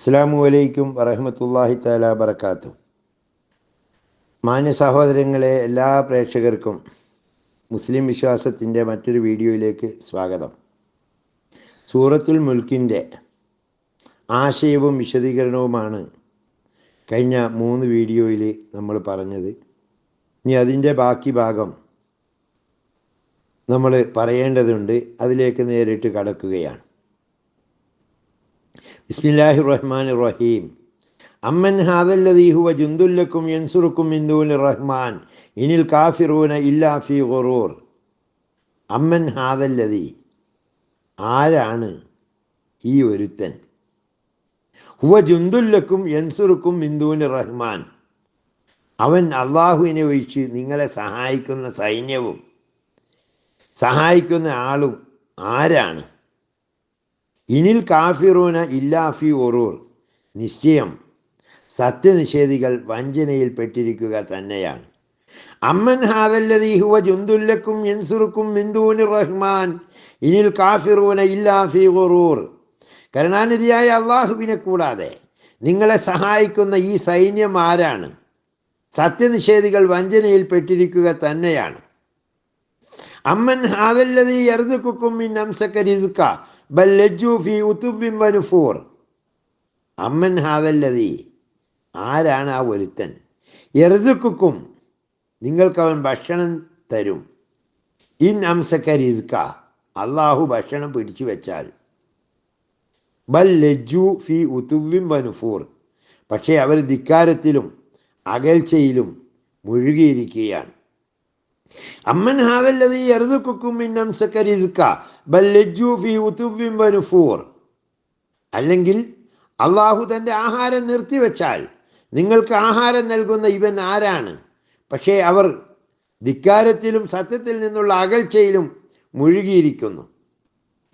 അസ്സാം വലൈക്കും വറഹമത്തല്ലാഹി താല വബർക്കാത്തു മാന്യ സഹോദരങ്ങളെ എല്ലാ പ്രേക്ഷകർക്കും മുസ്ലിം വിശ്വാസത്തിന്റെ മറ്റൊരു വീഡിയോയിലേക്ക് സ്വാഗതം. സൂറത്തുൽ മുൽക്കിന്റെ ആശയവും വിശദീകരണവുമാണ് കഴിഞ്ഞ മൂന്ന് വീഡിയോയിൽ നമ്മൾ പറഞ്ഞത്. ഇനി അതിന്റെ ബാക്കി ഭാഗം നമ്മൾ പറയേണ്ടതുണ്ട്. അതിലേക്ക് നേരിട്ട് കടക്കുകയാണ്. ബിസ്മില്ലാഹി റഹ്മാൻ റഹീം അമ്മൻ ഹാദല്ലദീ ഹുവ ജുന്ദുല്ലക്കും യൻസുറുക്കും മിന്ദൂൻ റഹ്മാൻ. ഇനിൽ കാഫിറൂന ഇല്ലാ ഫി ഗുറൂർ. അമ്മൻ ഹാദല്ലദീ ആരാണ് ഈ ഒരുത്തൻ? ഹുവ ജുന്ദുല്ലക്കും യൻസുറുക്കും മിന്ദൂൻ റഹ്മാൻ. അവൻ അള്ളാഹുവിനെ ഒഴിച്ച് നിങ്ങളെ സഹായിക്കുന്ന സൈന്യവും സഹായിക്കുന്ന ആളും ആരാണ്? ഇനിൽ കാഫിറൂന ഇല്ലാഫി ഒറൂർ നിശ്ചയം. സത്യനിഷേധികൾ വഞ്ചനയിൽ പെട്ടിരിക്കുക തന്നെയാണ്. അമ്മൻ ഹാദല്ലദീ ഹുവ ജുന്ദുല്ലക്കും യൻസുറുക്കും മിന്ദൂനി റഹ്മാൻ. ഇനിൽ കാഫിറൂന ഇല്ലാഫി ഒറൂർ കരുണാനിധിയായ അള്ളാഹുവിനെ കൂടാതെ നിങ്ങളെ സഹായിക്കുന്ന ഈ സൈന്യം ആരാണ്? സത്യനിഷേധികൾ വഞ്ചനയിൽ പെട്ടിരിക്കുക തന്നെയാണ്. അമ്മൻ ഹാവല്ലതീ യർസുക്കും മിൻ അംസക്ക റിസ്ക ബൽ ലജ്ജു ഫി ഉതുവ്വിൻ വനുഫൂർ അമ്മൻ ഹാവല്ലതി ആരാണ് ആ ഒരുത്തൻ എറുതുക്കും നിങ്ങൾക്ക് അവൻ ഭക്ഷണം തരും. ഇൻ അംസക്ക റിസ്ക. അള്ളാഹു ഭക്ഷണം പിടിച്ചു വെച്ചാൽ. ബൽ ലജ്ജു ഫി ഉത്തുവിം വനുഫൂർ പക്ഷേ അവർ ധിക്കാരത്തിലും അകൽച്ചയിലും മുഴുകിയിരിക്കുകയാണ്. അമ്മൻ ഫി ഉതുവ്വിൻ അല്ലെങ്കിൽ അള്ളാഹു തന്റെ ആഹാരം നിർത്തിവെച്ചാൽ നിങ്ങൾക്ക് ആഹാരം നൽകുന്ന ഇവൻ ആരാണ്? പക്ഷേ അവർ ധിക്കാരത്തിലും സത്യത്തിൽ നിന്നുള്ള അകൽച്ചയിലും മുഴുകിയിരിക്കുന്നു.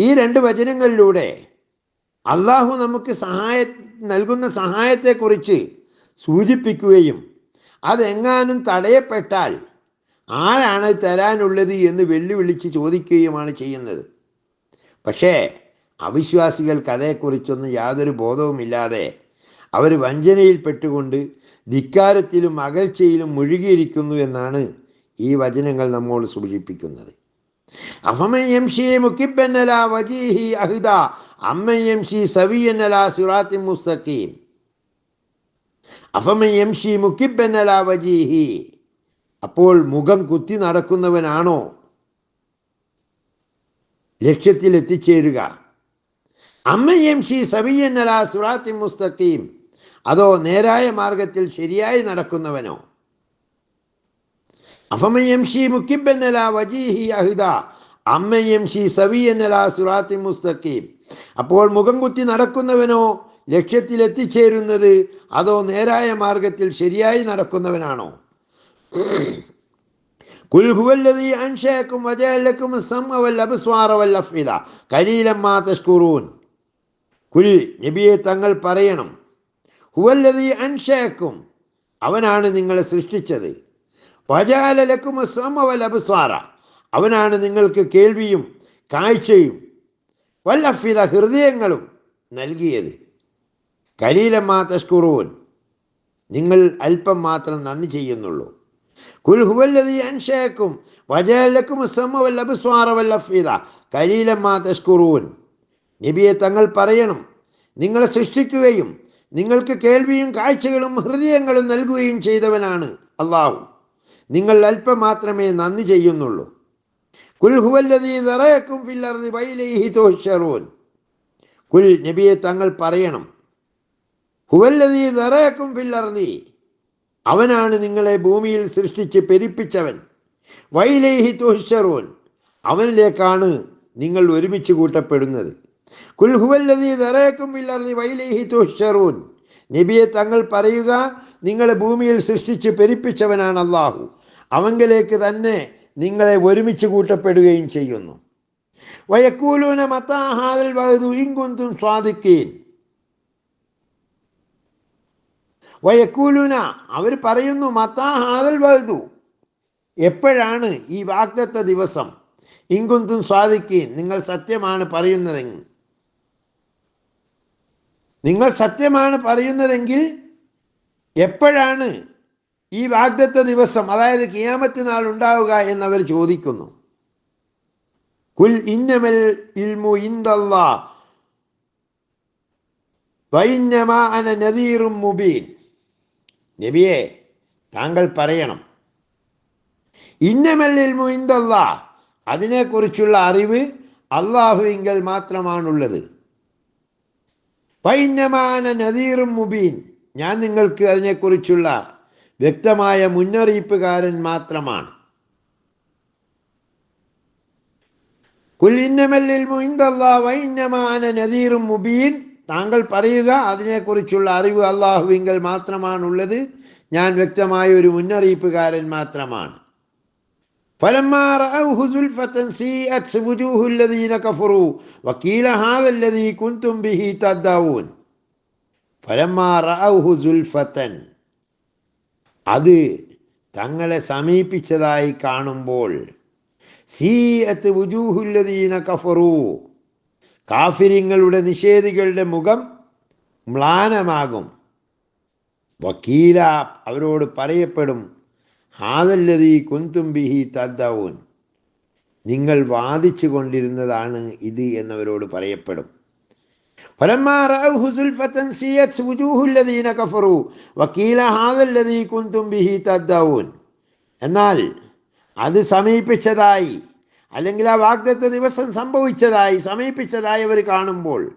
ഈ രണ്ട് വചനങ്ങളിലൂടെ അള്ളാഹു നമുക്ക് സഹായ നൽകുന്ന സഹായത്തെക്കുറിച്ച് സൂചിപ്പിക്കുകയും അതെങ്ങാനും തടയപ്പെട്ടാൽ ആരാണ് തരാനുള്ളത് എന്ന് വെല്ലുവിളിച്ച് ചോദിക്കുകയുമാണ് ചെയ്യുന്നത്. പക്ഷേ അവിശ്വാസികൾക്ക് അതേക്കുറിച്ചൊന്നും യാതൊരു ബോധവുമില്ലാതെ അവർ വഞ്ചനയിൽ പെട്ടുകൊണ്ട് ധിക്കാരത്തിലും അകൽച്ചയിലും മുഴുകിയിരിക്കുന്നു എന്നാണ് ഈ വചനങ്ങൾ നമ്മോട് സൂചിപ്പിക്കുന്നത്. അഫമയം അപ്പോൾ മുഖം കുത്തി നടക്കുന്നവനാണോ? ലക്ഷ്യത്തിൽ എത്തിച്ചേരുക അമ്മയും ഷീ സവിയന്നല സുറാത്തി മുസ്തഖീം. അതോ നേരായ മാർഗത്തിൽ ശരിയായി നടക്കുന്നവനോ? അഫമയം ഷീ മുക്കിബന്നല വജീഹി അഹിദ. അമ്മയം ഷീ സവിയന്നല സുറാത്തി മുസ്തഖീം. അപ്പോൾ മുഖം കുത്തി നടക്കുന്നവനോ ലക്ഷ്യത്തിൽ എത്തിച്ചേരുന്നത് അതോ നേരായ മാർഗത്തിൽ ശരിയായി നടക്കുന്നവനാണോ? തഷ്കുറൂൻ. കുൽ തങ്ങൾ പറയണം. അവനാണ് നിങ്ങളെ സൃഷ്ടിച്ചത്. അവനാണ് നിങ്ങൾക്ക് കേൾവിയും കാഴ്ചയും വല്ലഫിത ഹൃദയങ്ങളും നൽകിയത്. കലീലം മാ നിങ്ങൾ അല്പം മാത്രം നന്ദി ചെയ്യുന്നുള്ളൂ. കുൽ ഹുവല്ലദീ അൻഷഅക്കും വജഅലക്കും അസ്സമഅ വൽ അബ്സ്വാറ വൽ മാ തഷ്കുറൂൻ നബിയെ തങ്ങൾ പറയണം നിങ്ങളെ സൃഷ്ടിക്കുകയും നിങ്ങൾക്ക് കേൾവിയും കാഴ്ചകളും ഹൃദയങ്ങളും നൽകുകയും ചെയ്തവനാണ് അള്ളാഹു നിങ്ങൾ അല്പം മാത്രമേ നന്ദി ചെയ്യുന്നുള്ളൂ. കുൽ നബിയെ തങ്ങൾ പറയണം അവനാണ് നിങ്ങളെ ഭൂമിയിൽ സൃഷ്ടിച്ച് പെരിപ്പിച്ചവൻ. വൈലേഹി തുഹ്ശറൂൻ. അവനിലേക്കാണ് നിങ്ങൾ ഒരുമിച്ച് കൂട്ടപ്പെടുന്നത്. കുൽഹുവല്ലതി നിറയക്കും ഇല്ലാതെ വൈലേഹി തുഹ്ശറൂൻ. നബിയെ തങ്ങൾ പറയുക നിങ്ങളെ ഭൂമിയിൽ സൃഷ്ടിച്ച് പെരിപ്പിച്ചവനാണ് അള്ളാഹു അവങ്കിലേക്ക് തന്നെ നിങ്ങളെ ഒരുമിച്ച് കൂട്ടപ്പെടുകയും ചെയ്യുന്നു. വയക്കൂലൂന മത്താഹാദൽ ഇങ്കുന്തും സ്വാദിക്കീൻ വയക്കൂലുന അവർ പറയുന്നു മത്താ ഹാദൽ വഴുതു എപ്പോഴാണ് ഈ വാഗ്ദത്ത ദിവസം? ഇങ്കുന്തും സ്വാധിക്കുകയും നിങ്ങൾ സത്യമാണ് പറയുന്നതെങ്കിൽ. നിങ്ങൾ സത്യമാണ് പറയുന്നതെങ്കിൽ എപ്പോഴാണ് ഈ വാഗ്ദത്ത ദിവസം അതായത് കിയാമത്ത് നാൾ ഉണ്ടാവുക എന്നവർ ചോദിക്കുന്നു. കുൽ ഇന്നമൽ ഇൽമു ഇന്ദല്ലാ വൈന്നമാ അന നദീറും മുബീൻ. നബിയെ താങ്കൾ പറയണം. ഇന്നമല്ലിൽ ഇൽമു ഇന്ദല്ലാ അതിനെക്കുറിച്ചുള്ള അറിവ് അള്ളാഹുവിങ്കൽ മാത്രമാണുള്ളത്. പൈന്യമാന നദീറും മുബീൻ. ഞാൻ നിങ്ങൾക്ക് അതിനെക്കുറിച്ചുള്ള വ്യക്തമായ മുന്നറിയിപ്പുകാരൻ മാത്രമാണ്. കുല്ലിന്നമല്ലിൽ മുയിന്തല്ലാ വൈന്നമാന നദീറും മുബീൻ. താങ്കൾ പറയുക അതിനെക്കുറിച്ചുള്ള അറിവ് അള്ളാഹുവിങ്കൽ മാത്രമാണുള്ളത് ഞാൻ വ്യക്തമായ ഒരു മുന്നറിയിപ്പുകാരൻ മാത്രമാണ് فلما رأوه زلفة سيئت وجوه الذين كفروا وقيل هذا الذي كنتم به تدعون فلما رأوه زلفة അത് തങ്ങളെ സമീപിച്ചതായി കാണുമ്പോൾ സീയത്ത് വുജൂഹുല്ലദീന കഫറു കാഫിരിങ്ങളുടെ നിഷേധികളുടെ മുഖം മ്ലാനമാകും. വക്കീല അവരോട് പറയപ്പെടും ഹാദല്ലതി കുന്തുംബിഹി തദ്ദൌൻ നിങ്ങൾ വാദിച്ചു കൊണ്ടിരുന്നതാണ് ഇത് എന്നവരോട് പറയപ്പെടും. എന്നാൽ അത് സമീപിച്ചതായി അല്ലെങ്കിൽ ആ വാഗ്ദത്ത ദിവസം സംഭവിച്ചതായി സമീപിച്ചതായി അവർ കാണുമ്പോൾ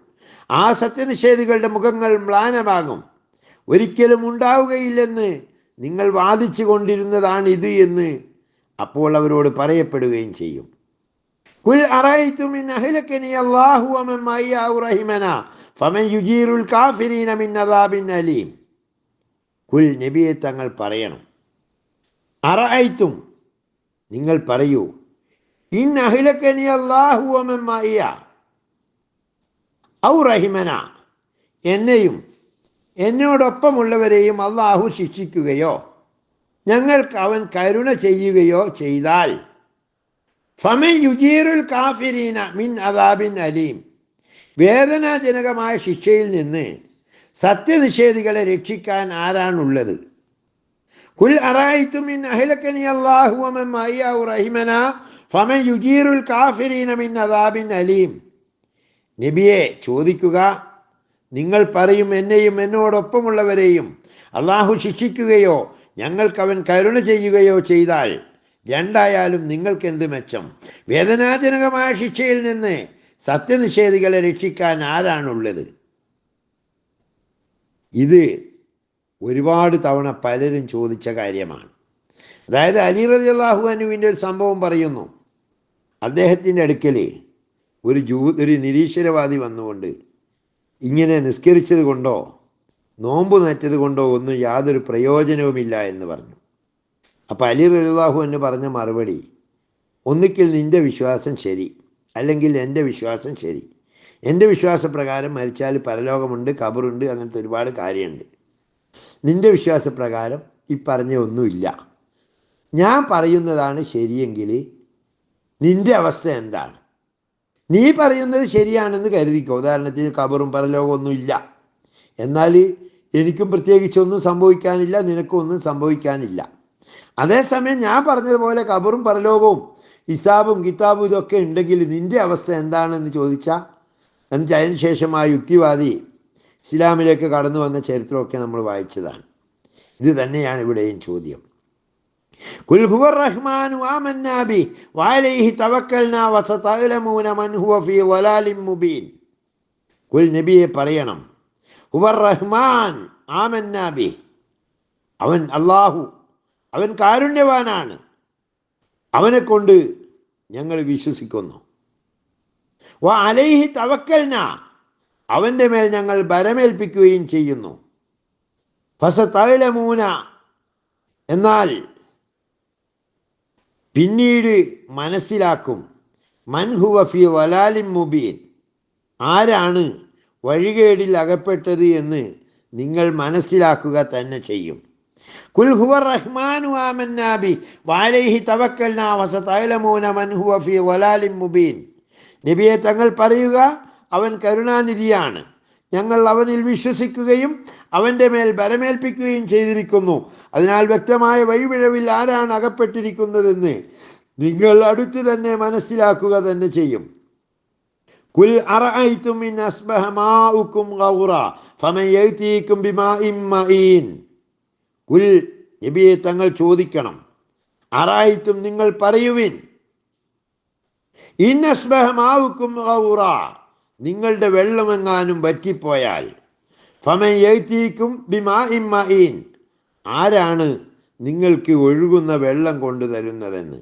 ആ സത്യനിഷേധികളുടെ മുഖങ്ങൾ മ്ലാനമാകും. ഒരിക്കലും ഉണ്ടാവുകയില്ലെന്ന് നിങ്ങൾ വാദിച്ചു കൊണ്ടിരുന്നതാണ് ഇത് എന്ന് അപ്പോൾ അവരോട് പറയപ്പെടുകയും ചെയ്യും. കുൽ അറൈതും ഇൻ അഹ്ലകനി അല്ലാഹു ഫമൻ യുജീറുൽ കാഫിരീന മിൻ അലീം. അറൈത്തും നിങ്ങൾ പറയൂ ഇൻ വമൻ മയ്യ ഔ റഹിമന. എന്നെയും എന്നോടൊപ്പമുള്ളവരെയും അള്ളാഹു ശിക്ഷിക്കുകയോ ഞങ്ങൾക്ക് അവൻ കരുണ ചെയ്യുകയോ ചെയ്താൽ. ഫമൻ യുജീറുൽ കാഫിരീന മിൻ അദാബിൻ അലീം. വേദനാജനകമായ ശിക്ഷയിൽ നിന്ന് സത്യനിഷേധികളെ രക്ഷിക്കാൻ ആരാണുള്ളത്? കുൽ അറായിത്തും മിൻ അഹിലക്കനി മയ്യാഹു റഹിമന. ഫമൻ യുജീറുൽ കാഫിരീന മിൻ അദാബിൻ അലീം. നബിയെ ചോദിക്കുക നിങ്ങൾ പറയും എന്നെയും എന്നോടൊപ്പമുള്ളവരെയും അള്ളാഹു ശിക്ഷിക്കുകയോ ഞങ്ങൾക്കവൻ കരുണ ചെയ്യുകയോ ചെയ്താൽ രണ്ടായാലും നിങ്ങൾക്കെന്ത് മെച്ചം? വേദനാജനകമായ ശിക്ഷയിൽ നിന്ന് സത്യനിഷേധികളെ രക്ഷിക്കാൻ ആരാണുള്ളത്? ഇത് ഒരുപാട് തവണ പലരും ചോദിച്ച കാര്യമാണ്. അതായത് അലി റതി അള്ളാഹു അനുവിന്റെ ഒരു സംഭവം പറയുന്നു. അദ്ദേഹത്തിന്റെ അടുക്കൽ ഒരു ജൂ ഒരു നിരീശ്വരവാദി വന്നുകൊണ്ട് ഇങ്ങനെ നിസ്കരിച്ചത് കൊണ്ടോ നോമ്പ് നറ്റത് കൊണ്ടോ ഒന്നും യാതൊരു പ്രയോജനവുമില്ല എന്ന് പറഞ്ഞു. അപ്പം അലി റഹുലാഹു എന്ന് പറഞ്ഞ മറുപടി ഒന്നിക്കിൽ നിന്റെ വിശ്വാസം ശരി അല്ലെങ്കിൽ എന്റെ വിശ്വാസം ശരി. എന്റെ വിശ്വാസപ്രകാരം മരിച്ചാൽ പരലോകമുണ്ട് കബറുണ്ട് അങ്ങനത്തെ ഒരുപാട് കാര്യമുണ്ട്. നിന്റെ വിശ്വാസപ്രകാരം ഈ പറഞ്ഞ ഒന്നുമില്ല. ഞാൻ പറയുന്നതാണ് ശരിയെങ്കിൽ നിന്റെ അവസ്ഥ എന്താണ്? നീ പറയുന്നത് ശരിയാണെന്ന് കരുതിക്കോ. ഉദാഹരണത്തിന് കബറും പരലോകവും ഒന്നുമില്ല എന്നാൽ എനിക്കും പ്രത്യേകിച്ചൊന്നും സംഭവിക്കാനില്ല നിനക്കും ഒന്നും സംഭവിക്കാനില്ല. അതേസമയം ഞാൻ പറഞ്ഞതുപോലെ കബറും പരലോകവും ഹിസാബും കിതാബും ഇതൊക്കെ ഉണ്ടെങ്കിൽ നിന്റെ അവസ്ഥ എന്താണെന്ന് ചോദിച്ചാൽ എന്നിട്ട് അതിന് ശേഷം ആ യുക്തിവാദി ഇസ്ലാമിലേക്ക് കടന്നു വന്ന ചരിത്രമൊക്കെ നമ്മൾ വായിച്ചതാണ്. ഇത് തന്നെയാണ് ഇവിടെയും ചോദ്യം. കുൽ ഹുവ റഹ്മാനു ആമന്നാ ബി വഅലൈഹി തവക്കൽനാ വസതഅലമൂന മൻ ഹുവ ഫീ വലാലിൻ മുബീൻ. കുൽ നബിയെ പറയണം. ഹുവർ റഹ്മാൻ ആമന്നാബി അവൻ അള്ളാഹു അവൻ കാരുണ്യവാനാണ്. അവനെ കൊണ്ട് ഞങ്ങൾ വിശ്വസിക്കുന്നു. വ അലൈഹി തവക്കൽന. അവന്റെ മേൽ ഞങ്ങൾ ഭരമേൽപ്പിക്കുകയും ചെയ്യുന്നു. ഫസ തൈലമൂന എന്നാൽ പിന്നീട് മനസ്സിലാക്കും. മൻഹുവ ഫി വലാലിൻ മുബീൻ. ആരാണ് വഴികേടിൽ അകപ്പെട്ടത് എന്ന് നിങ്ങൾ മനസ്സിലാക്കുക തന്നെ ചെയ്യും. കുൽ ഹുവ റഹ്മാനു ആമന്നാബി വാലൈഹി തവക്കൽന വസതൈലമൂന മൻ ഹുവ ഫി വലാലിൻ മുബീൻ. നബിയെ തങ്ങൾ പറയുക അവൻ കരുണാനിധിയാണ്. ഞങ്ങൾ അവനിൽ വിശ്വസിക്കുകയും അവന്റെ മേൽ ബലമേൽപ്പിക്കുകയും ചെയ്തിരിക്കുന്നു. അതിനാൽ വ്യക്തമായ വഴിപിഴവിൽ ആരാണ് അകപ്പെട്ടിരിക്കുന്നതെന്ന് നിങ്ങൾ അടുത്ത് തന്നെ മനസ്സിലാക്കുക തന്നെ ചെയ്യും. കുൽ അറഅയ്തും ഗൗറ ഫമൻ ബിമാഇൻ കുൽ നബിയെ തങ്ങൾ ചോദിക്കണം. അറായിത്തും നിങ്ങൾ പറയുവിൻ. ഇൻ ഗൗറ നിങ്ങളുടെ വെള്ളമെങ്ങാനും വറ്റിപ്പോയാൽ. ഫമൻ എഴുത്തിക്കും ബിമാ ഇമ്മീൻ ആരാണ് നിങ്ങൾക്ക് ഒഴുകുന്ന വെള്ളം കൊണ്ടു തരുന്നതെന്ന്?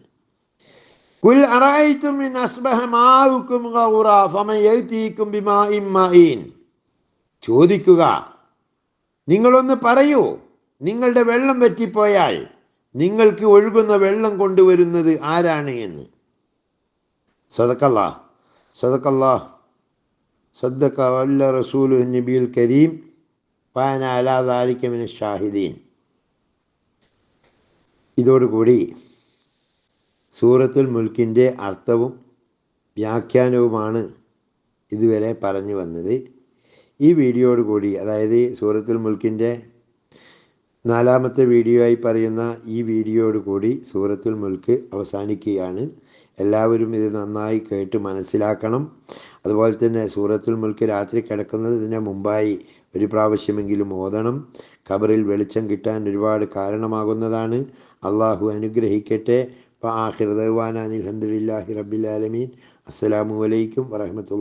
കുൽ അറായിത്തും ചോദിക്കുക നിങ്ങളൊന്ന് പറയൂ നിങ്ങളുടെ വെള്ളം വറ്റിപ്പോയാൽ നിങ്ങൾക്ക് ഒഴുകുന്ന വെള്ളം കൊണ്ടുവരുന്നത് ആരാണ് എന്ന്? സ്വതക്കല്ലാ സദക്കല്ലാ സദ്ദക്ക വല്ല റസൂലു നബിയുൽ കരീം പാന അലാദാലിക്കമിന് ഷാഹിദീൻ ഇതോടുകൂടി സൂറത്തുൽ മുൽക്കിന്റെ അർത്ഥവും വ്യാഖ്യാനവുമാണ് ഇതുവരെ പറഞ്ഞു വന്നത്. ഈ വീഡിയോയോട് കൂടി അതായത് സൂറത്തുൽ മുൽക്കിന്റെ നാലാമത്തെ വീഡിയോ ആയി പറയുന്ന ഈ വീഡിയോയോട് കൂടി സൂറത്തുൽ മുൽക്ക് അവസാനിക്കുകയാണ്. എല്ലാവരും ഇത് നന്നായി കേട്ട് മനസ്സിലാക്കണം. അതുപോലെ തന്നെ സൂറത്തുൽ മുൽക്ക് രാത്രി കിടക്കുന്നതിന് മുമ്പായി ഒരു പ്രാവശ്യമെങ്കിലും ഓതണം. ഖബറിൽ വെളിച്ചം കിട്ടാൻ ഒരുപാട് കാരണമാകുന്നതാണ്. അള്ളാഹു അനുഗ്രഹിക്കട്ടെ. ആഹിർ ദവാനാൻ അലഹമുല്ലാഹി റബ്ബിൽ ആലമീൻ. അസ്സലാമു അലൈക്കും വാത്തു